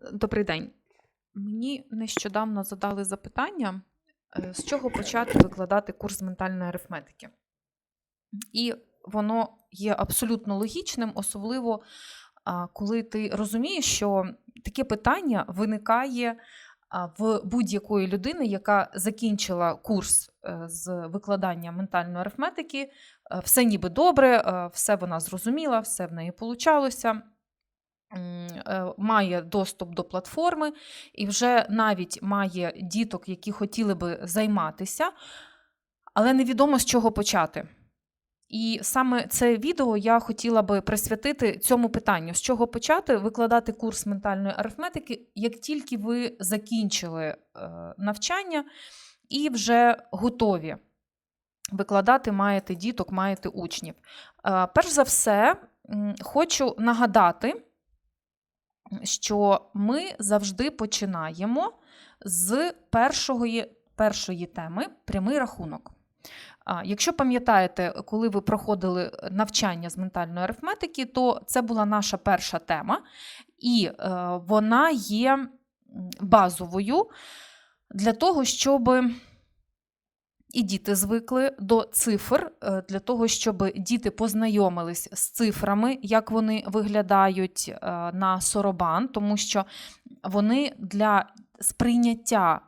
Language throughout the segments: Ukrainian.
Добрий день. Мені нещодавно задали запитання, е, з чого почати викладати курс ментальної арифметики. І воно є абсолютно логічним, особливо коли ти розумієш, що таке питання виникає в будь-якої людини, яка закінчила курс е, з викладання ментальної арифметики. Е, Все ніби добре, все вона зрозуміла, все в неї получалося. Е, Має доступ до платформи і вже навіть має діток, які хотіли би займатися, але невідомо з чого почати. І саме це відео я хотіла би присвятити цьому питанню: з чого почати викладати курс ментальної арифметики, як тільки ви закінчили е, навчання і вже готові викладати, маєте діток, маєте учнів. Е, Перш за все, хочу нагадати, що ми завжди починаємо з першої, першої теми прямий рахунок. Якщо пам'ятаєте, коли ви проходили навчання з ментальної арифметики, то це була наша перша тема, і е, вона є базовою для того, щоб і діти звикли до цифр, е, для того, щоб діти познайомились з цифрами, як вони виглядають е, на соробан, тому що вони для сприйняття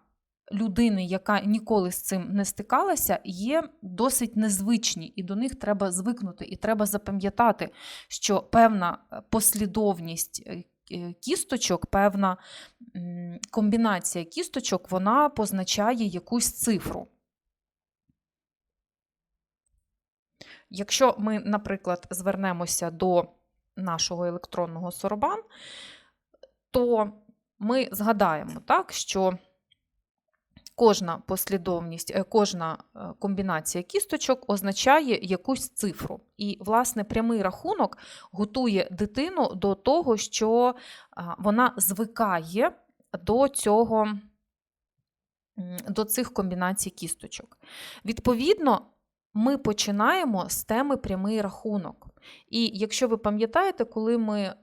людини, яка ніколи з цим не стикалася, є досить незвичні, і до них треба звикнути, і треба запам'ятати, що певна послідовність е, кісточок, певна комбінація кісточок, вона позначає якусь цифру. Якщо ми, наприклад, звернемося до нашого електронного соробан, то ми згадаємо, так, що кожна послідовність, е, кожна е, комбінація кісточок означає якусь цифру. І, власне, прямий рахунок готує дитину до того, що вона звикає до цього, до цих комбінацій кісточок. Відповідно, ми починаємо з теми прямий рахунок. І якщо ви пам'ятаєте, коли ми е,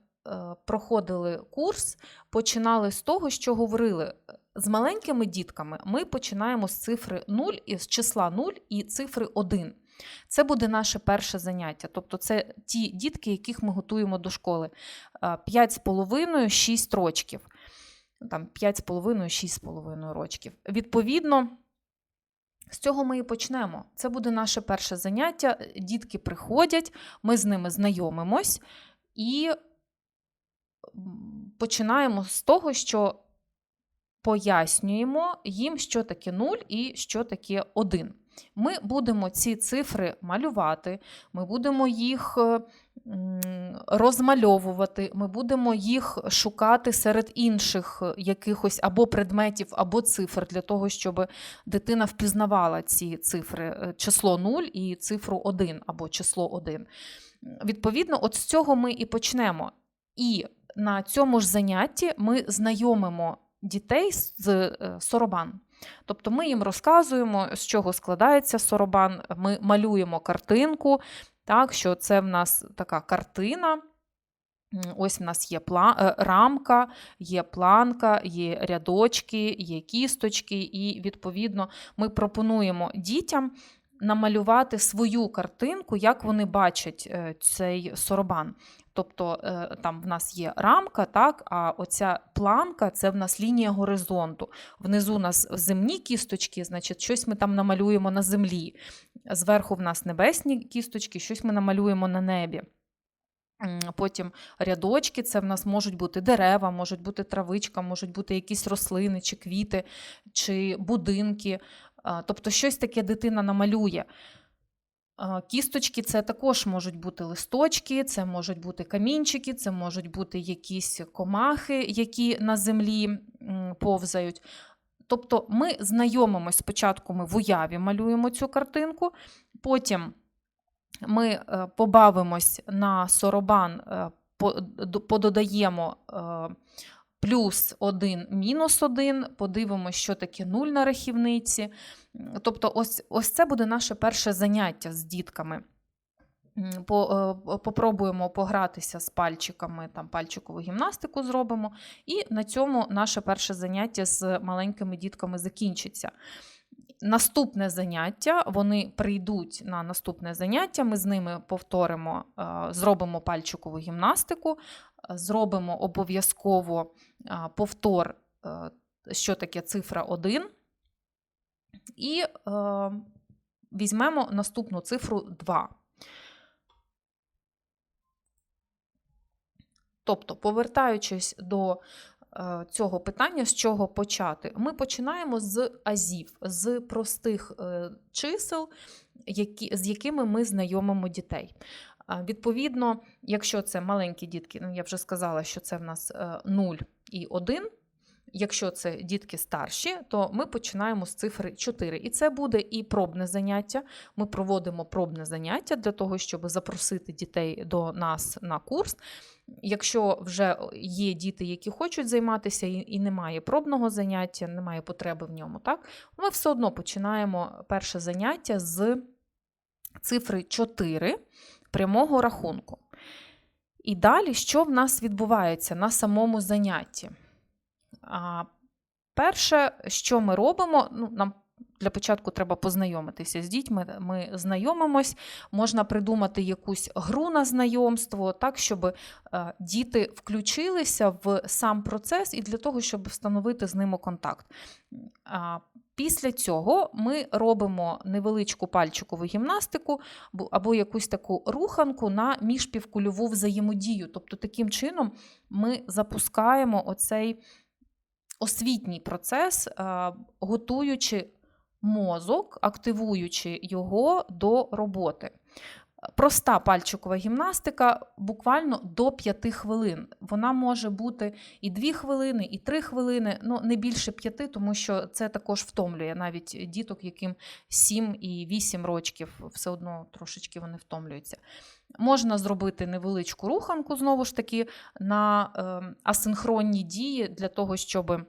проходили курс, починали з того, що говорили. З маленькими дітками ми починаємо з цифри 0, і з числа 0 і цифри 1. Це буде наше перше заняття. Тобто це ті дітки, яких ми готуємо до школи. 5,5-6 рочків. Там 5,5-6,5 рочків. Відповідно, з цього ми і почнемо. Це буде наше перше заняття. Дітки приходять, ми з ними знайомимось і починаємо з того, що пояснюємо їм, що таке 0 і що таке 1. Ми будемо ці цифри малювати, ми будемо їх е, розмальовувати, ми будемо їх шукати серед інших е, якихось або предметів, або цифр для того, щоб дитина впізнавала ці цифри, е, число 0 і цифру 1 або число 1. Відповідно, от з цього ми і почнемо. І на цьому ж занятті ми знайомимо дітей з соробан. Тобто ми їм розказуємо, з чого складається соробан, ми малюємо картинку, так, що це в нас така картина. Ось в нас є е, рамка, є планка, є рядочки, є кісточки, і, відповідно, ми пропонуємо дітям намалювати свою картинку, як вони бачать е, цей соробан. Тобто е, там в нас є рамка, так, а оця планка це в нас лінія горизонту. Внизу у нас земні кісточки, значить, щось ми там намалюємо на землі. Зверху в нас небесні кісточки, щось ми намалюємо на небі. Потім рядочки, це в нас можуть бути дерева, можуть бути травичка, можуть бути якісь рослини, чи квіти, чи будинки. Тобто щось таке дитина намалює. Кісточки це також можуть бути листочки, це можуть бути камінчики, це можуть бути якісь комахи, які на землі повзають. Тобто ми знайомимось спочатку, ми в уяві малюємо цю картинку, потім ми е, побавимось на соробан, е, по- до- пододаємо е, плюс 1, мінус 1, подивимось, що таке 0 на рахівниці. Тобто, ось, ось це буде наше перше заняття з дітками. е, попробуємо погратися з пальчиками, там пальчикову гімнастику зробимо, і на цьому наше перше заняття з маленькими дітками закінчиться. Наступне заняття, вони прийдуть на наступне заняття, ми з ними повторимо, е, зробимо пальчикову гімнастику, зробимо обов'язково повтор, е, що таке цифра 1, і е, візьмемо наступну цифру 2. Тобто, повертаючись до е, цього питання, з чого почати, ми починаємо з азів, з простих чисел, які, з якими ми знайомимо дітей. Відповідно, якщо це маленькі дітки, ну я вже сказала, що це в нас е, 0 і 1. Якщо це дітки старші, то ми починаємо з цифри 4. І це буде і пробне заняття. Ми проводимо пробне заняття для того, щоб запросити дітей до нас на курс. Якщо вже є діти, які хочуть займатися, і немає пробного заняття, немає потреби в ньому, так ми все одно починаємо перше заняття з цифри 4 прямого рахунку. І далі, що в нас відбувається на самому занятті? Перше, що ми робимо, ну, нам для початку треба познайомитися з дітьми. Ми знайомимось, можна придумати якусь гру на знайомство, так, щоб е, діти включилися в сам процес і для того, щоб встановити з ними контакт. Після цього ми робимо невеличку пальчикову гімнастику або якусь таку руханку на міжпівкульову взаємодію. Тобто, таким чином ми запускаємо оцей освітній процес, готуючи мозок, активуючи його до роботи. Проста пальчикова гімнастика буквально до 5 хвилин. Вона може бути і 2 хвилини, і 3 хвилини, ну не більше 5, тому що це також втомлює навіть діток, яким 7 і 8 років, все одно трошечки вони втомлюються. Можна зробити невеличку руханку, знову ж таки, на ем, асинхронні дії для того, щоб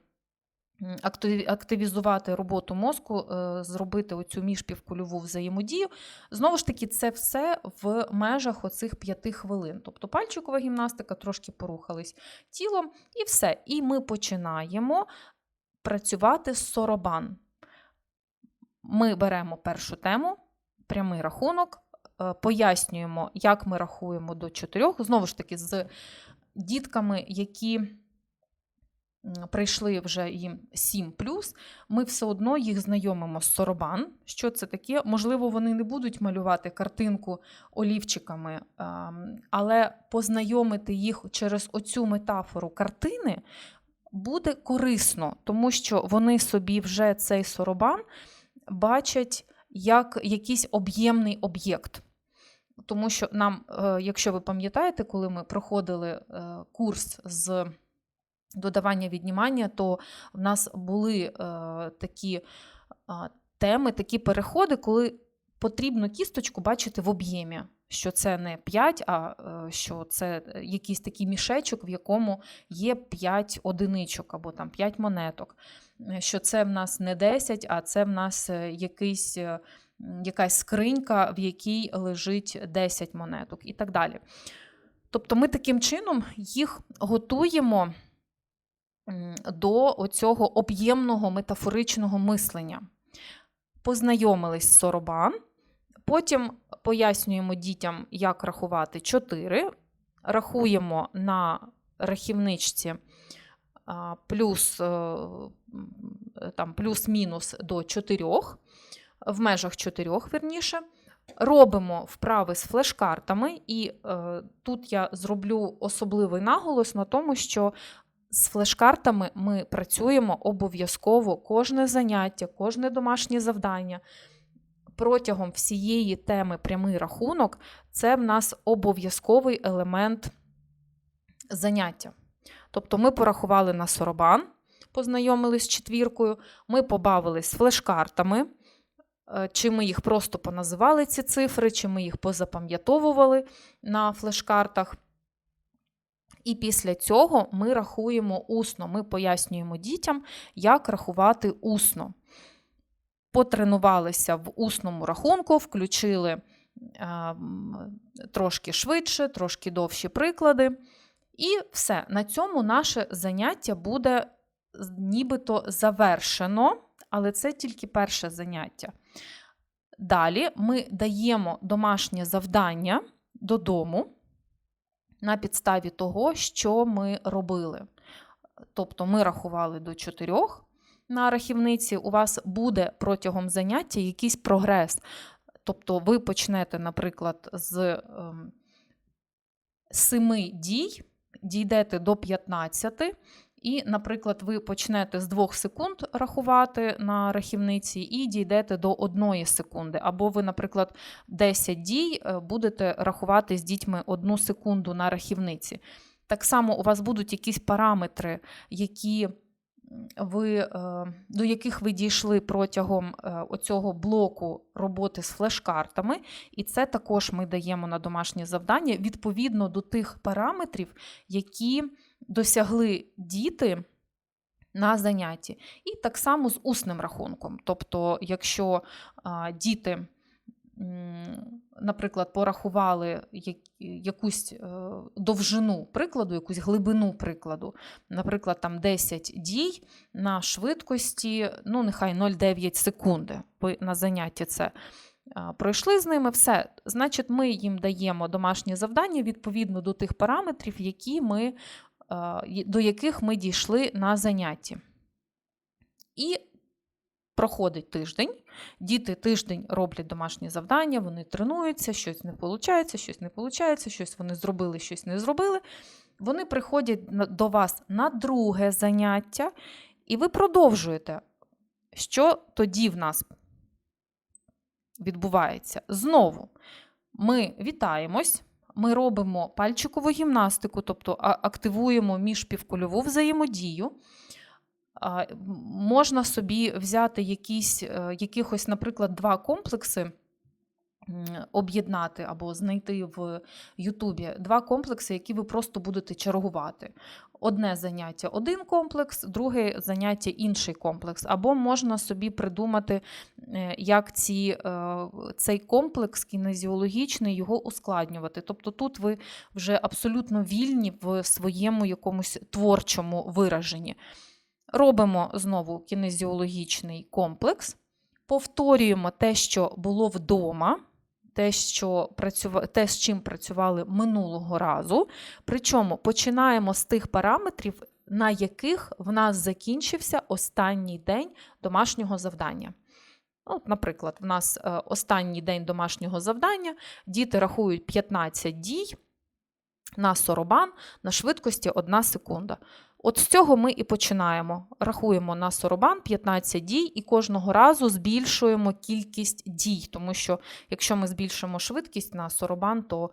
активізувати роботу мозку, е, зробити оцю міжпівкульову взаємодію. Знову ж таки, це все в межах оцих п'яти хвилин. Тобто пальчикова гімнастика, трошки порухались тілом, і все. І ми починаємо працювати з соробан. Ми беремо першу тему, прямий рахунок, е, пояснюємо, як ми рахуємо до чотирьох. Знову ж таки, з дітками, які прийшли вже їм 7 ми все одно їх знайомимо з соробан. Що це таке? Можливо, вони не будуть малювати картинку олівчиками, але познайомити їх через оцю метафору картини буде корисно, тому що вони собі вже цей соробан бачать як якийсь об'ємний об'єкт. Тому що нам, е, якщо ви пам'ятаєте, коли ми проходили е, курс з додавання віднімання, то в нас були е, такі е, теми, такі переходи, коли потрібно кісточку бачити в об'ємі. Що це не 5, а е, що це якийсь такий мішечок, в якому є 5 одиничок або там 5 монеток. Що це в нас не 10, а це в нас е, якийсь, е, якась скринька, в якій лежить 10 монеток і так далі. Тобто ми таким чином їх готуємо до цього об'ємного метафоричного мислення. Познайомились з соробан, потім пояснюємо дітям, як рахувати 4, рахуємо на рахівничці плюс, е, там, плюс-мінус до 4, в межах 4, верніше. Робимо вправи з флеш-картами, і е, тут я зроблю особливий наголос на тому, що з флеш-картами ми працюємо обов'язково кожне заняття, кожне домашнє завдання. Протягом всієї теми прямий рахунок це в нас обов'язковий елемент заняття. Тобто ми порахували на соробан, познайомились з четвіркою, ми побавились з флеш-картами, е, чи ми їх просто поназивали ці цифри, чи ми їх позапам'ятовували на флеш-картах. І після цього ми рахуємо усно, ми пояснюємо дітям, як рахувати усно. Потренувалися в усному рахунку, включили м, трошки швидше, трошки довші приклади. І все. На цьому наше заняття буде нібито завершено, але це тільки перше заняття. Далі ми даємо домашнє завдання додому на підставі того, що ми робили. Тобто ми рахували до чотирьох на рахівниці, у вас буде протягом заняття якийсь прогрес. Тобто ви почнете, наприклад, з ем, семи дій, дійдете до 15, і, наприклад, ви почнете з 2 секунд рахувати на рахівниці і дійдете до 1 секунди. Або ви, наприклад, 10 дій е, будете рахувати з дітьми 1 секунду на рахівниці. Так само у вас будуть якісь параметри, які ви, е, до яких ви дійшли протягом е, оцього блоку роботи з флеш-картами, і це також ми даємо на домашнє завдання відповідно до тих параметрів, які досягли діти на занятті. І так само з усним рахунком. Тобто, якщо діти, наприклад, порахували як- якусь е, довжину прикладу, якусь глибину прикладу, наприклад, там 10 дій на швидкості, ну, нехай 0,9 секунди. На занятті це пройшли з ними, все. Значить, ми їм даємо домашнє завдання відповідно до тих параметрів, які ми, до яких ми дійшли на занятті. І проходить тиждень. Діти тиждень роблять домашні завдання, вони тренуються, щось не виходить, щось не виходить, щось вони зробили, щось не зробили. Вони приходять до вас на друге заняття, і ви продовжуєте. Що тоді в нас відбувається? Знову ми вітаємось, ми робимо пальчикову гімнастику, тобто активуємо міжпівкульову взаємодію. Можна собі взяти якісь, е, якихось, наприклад, два комплекси, об'єднати або знайти в Ютубі два комплекси, які ви просто будете чергувати. Одне заняття один комплекс, друге заняття інший комплекс. Або можна собі придумати, як ці, е, цей комплекс кінезіологічний його ускладнювати. Тобто тут ви вже абсолютно вільні в своєму якомусь творчому вираженні. Робимо знову кінезіологічний комплекс, повторюємо те, що було вдома, те, що працюва... те, з чим працювали минулого разу. Причому починаємо з тих параметрів, на яких в нас закінчився останній день домашнього завдання. От, наприклад, в нас е, останній день домашнього завдання, діти рахують 15 дій на соробан на швидкості 1 секунда. От з цього ми і починаємо. Рахуємо на соробан 15 дій і кожного разу збільшуємо кількість дій, тому що якщо ми збільшимо швидкість на соробан, то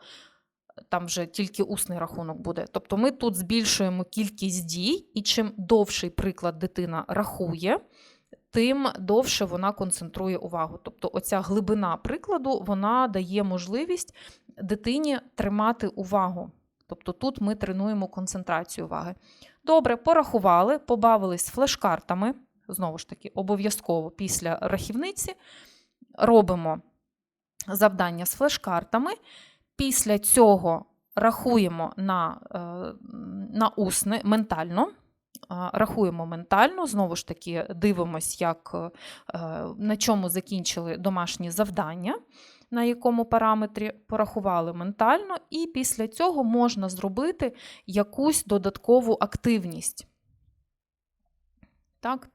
там вже тільки усний рахунок буде. Тобто ми тут збільшуємо кількість дій, і чим довший приклад дитина рахує, тим довше вона концентрує увагу. Тобто, оця глибина прикладу вона дає можливість дитині тримати увагу. Тобто тут ми тренуємо концентрацію уваги. Добре, порахували, побавились флеш-картами. Знову ж таки, обов'язково після рахівниці робимо завдання з флеш-картами. Після цього рахуємо на, е, на усне ментально. Рахуємо ментально, знову ж таки, дивимось, як, е, на чому закінчили домашні завдання, на якому параметрі порахували ментально, і після цього можна зробити якусь додаткову активність. Так?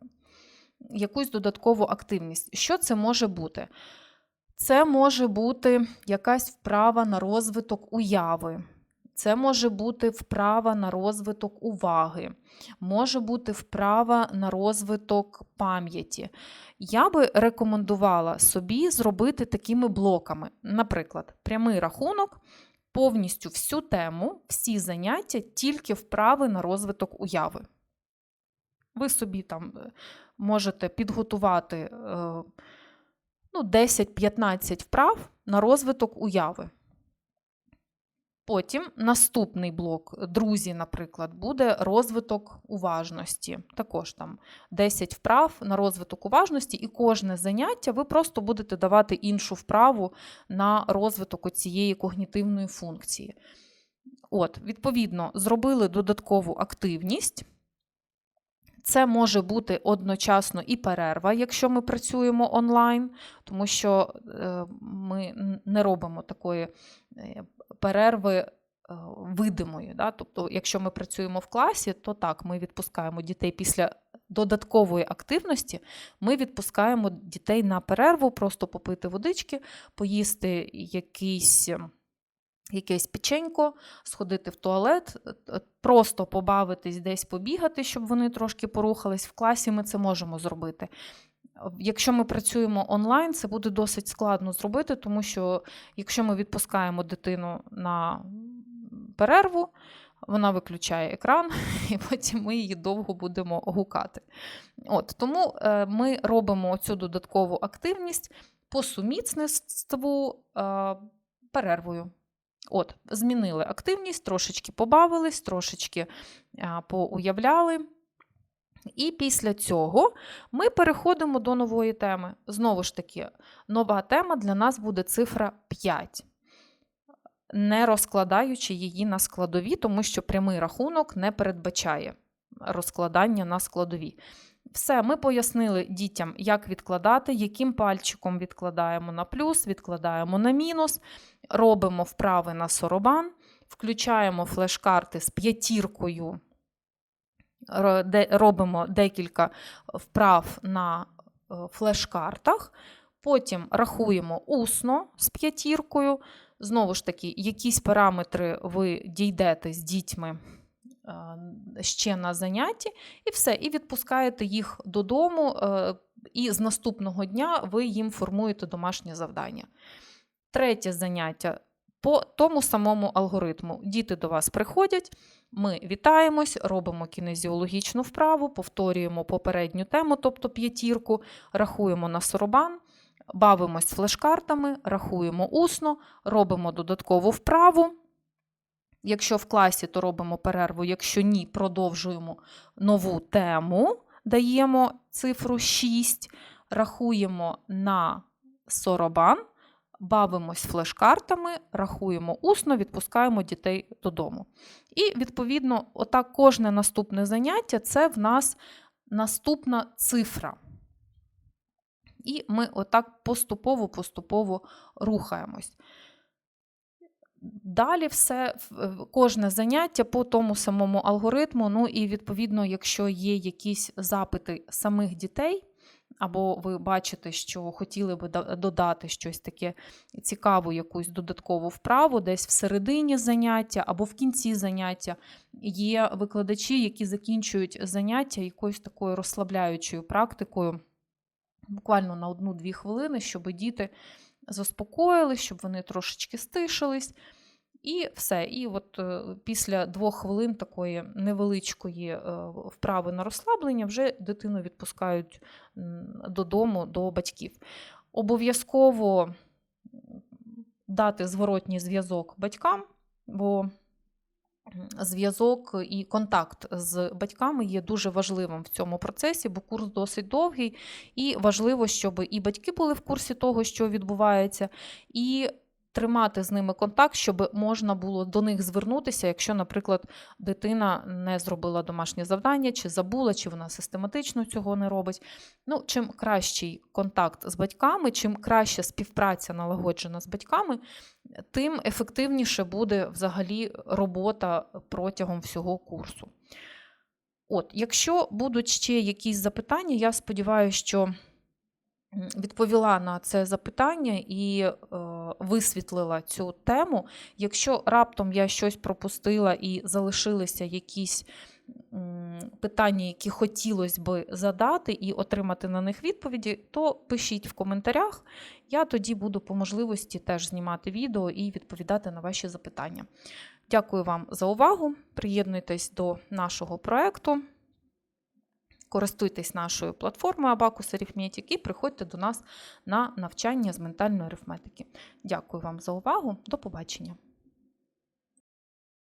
Якусь додаткову активність. Що це може бути? Це може бути якась вправа на розвиток уяви. Це може бути вправа на розвиток уваги, може бути вправа на розвиток пам'яті. Я би рекомендувала собі зробити такими блоками. Наприклад, прямий рахунок, повністю всю тему, всі заняття, тільки вправи на розвиток уяви. Ви собі там е, можете підготувати е, ну, 10-15 вправ на розвиток уяви. Потім наступний блок, друзі, наприклад, буде розвиток уважності. Також там 10 вправ на розвиток уважності, і кожне заняття ви просто будете давати іншу вправу на розвиток цієї когнітивної функції. От, Відповідно, зробили додаткову активність. Це може бути одночасно і перерва, якщо ми працюємо онлайн, тому що е, ми не робимо такої е, перерви е, видимої. Да? Тобто, якщо ми працюємо в класі, то так, ми відпускаємо дітей після додаткової активності, ми відпускаємо дітей на перерву, просто попити водички, поїсти якийсь. ем, Якесь печенько, сходити в туалет, е, просто побавитись, десь побігати, щоб вони трошки порухались. В класі ми це можемо зробити. Якщо ми працюємо онлайн, це буде досить складно зробити, тому що якщо ми відпускаємо дитину на перерву, вона виключає екран, і потім ми її довго будемо гукати. От, тому е, ми робимо цю додаткову активність по сумісництву е, перервою. От, змінили активність, трошечки побавились, трошечки а, поуявляли. І після цього ми переходимо до нової теми. Знову ж таки, нова тема для нас буде цифра 5, не розкладаючи її на складові, тому що прямий рахунок не передбачає розкладання на складові. Все, ми пояснили дітям, як відкладати, яким пальчиком відкладаємо на плюс, відкладаємо на мінус, робимо вправи на соробан, включаємо флеш-карти з п'ятіркою, робимо декілька вправ на е, флеш-картах, потім рахуємо усно з п'ятіркою. Знову ж таки, якісь параметри ви дійдете з дітьми е, ще на занятті, і все, і відпускаєте їх додому, е, і з наступного дня ви їм формуєте домашнє завдання. Третє заняття по тому самому алгоритму. Діти до вас приходять, ми вітаємось, робимо кінезіологічну вправу, повторюємо попередню тему, тобто п'ятірку, рахуємо на соробан, бавимось флеш-картами, рахуємо усно, робимо додаткову вправу. Якщо в класі, то робимо перерву, якщо ні, продовжуємо нову тему, даємо цифру 6, рахуємо на соробан, бавимось флеш-картами, рахуємо усно, відпускаємо дітей додому. І, відповідно, отак кожне наступне заняття це в нас наступна цифра. І ми отак поступово-поступово рухаємось. Далі все, кожне заняття по тому самому алгоритму. Ну і відповідно, якщо є якісь запити самих дітей, або ви бачите, що хотіли би додати щось таке цікаву, якусь додаткову вправу, десь всередині заняття або в кінці заняття, є викладачі, які закінчують заняття якоюсь такою розслабляючою практикою, буквально на одну-дві хвилини, щоб діти заспокоїлись, щоб вони трошечки стишились. І все. І от е, після двох хвилин такої невеличкої е, вправи на розслаблення вже дитину відпускають додому до батьків. Обов'язково дати зворотній зв'язок батькам, бо зв'язок і контакт з батьками є дуже важливим в цьому процесі, бо курс досить довгий, і важливо, щоб і батьки були в курсі того, що відбувається, і тримати з ними контакт, щоб можна було до них звернутися, якщо, наприклад, дитина не зробила домашнє завдання, чи забула, чи вона систематично цього не робить. Ну, чим кращий контакт з батьками, чим краща співпраця налагоджена з батьками, тим ефективніше буде взагалі робота протягом всього курсу. От, якщо будуть ще якісь запитання, я сподіваюся, що відповіла на це запитання і е, висвітлила цю тему. Якщо раптом я щось пропустила і залишилися якісь питання, які хотілося би задати і отримати на них відповіді, то пишіть в коментарях. Я тоді буду по можливості теж знімати відео і відповідати на ваші запитання. Дякую вам за увагу. Приєднуйтесь до нашого проекту. Користуйтесь нашою платформою Abacus Arithmetic і приходьте до нас на навчання з ментальної арифметики. Дякую вам за увагу. До побачення!